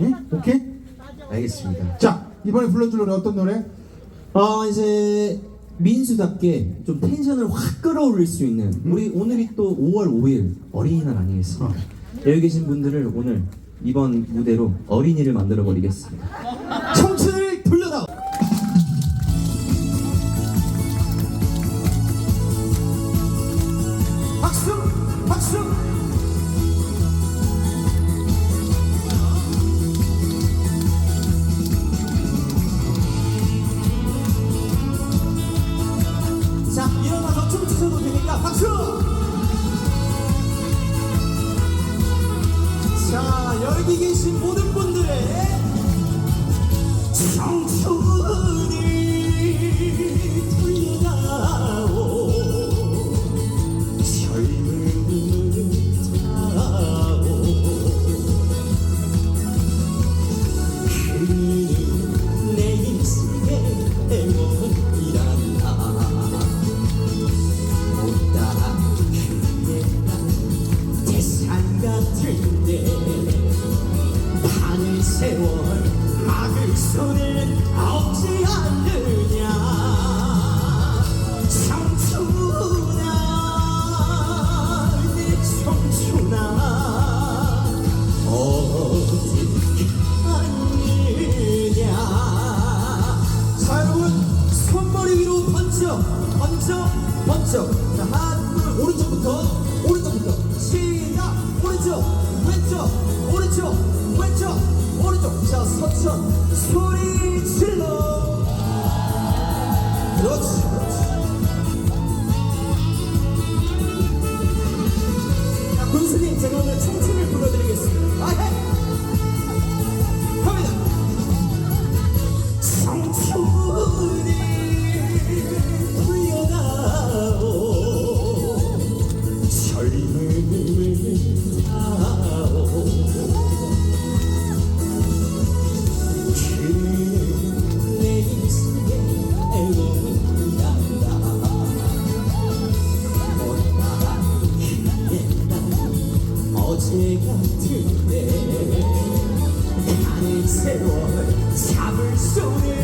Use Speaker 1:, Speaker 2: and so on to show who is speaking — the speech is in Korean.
Speaker 1: 응? 오케이? 알겠습니다. 자 이번에 불러줄 노래 어떤 노래?
Speaker 2: 어 이제 민수답게 좀 텐션을 확 끌어올릴 수 있는 우리 오늘이 또 5월 5일 어린이날 아니겠습니까? 여기 계신 분들을 오늘 이번 무대로 어린이를 만들어 버리겠습니다. 청춘을 돌려다.
Speaker 1: 박수! 박수!
Speaker 2: 자 여기 계신 모든 세월 막을 수는 없지 않느냐. 청춘아 내 청춘아 어디 갔느냐. 자 여러분 손머리 위로 번쩍 번쩍 번쩍. 자 하나 둘 오른쪽부터 오른쪽부터. 시작! 오른쪽 왼쪽 오른쪽 왼쪽 오른쪽 자 서천 소리 질러. 그렇지 그렇지. 자 군수님 제가 오늘 청춘 어제 같은데. 가는 세월 잡을 수는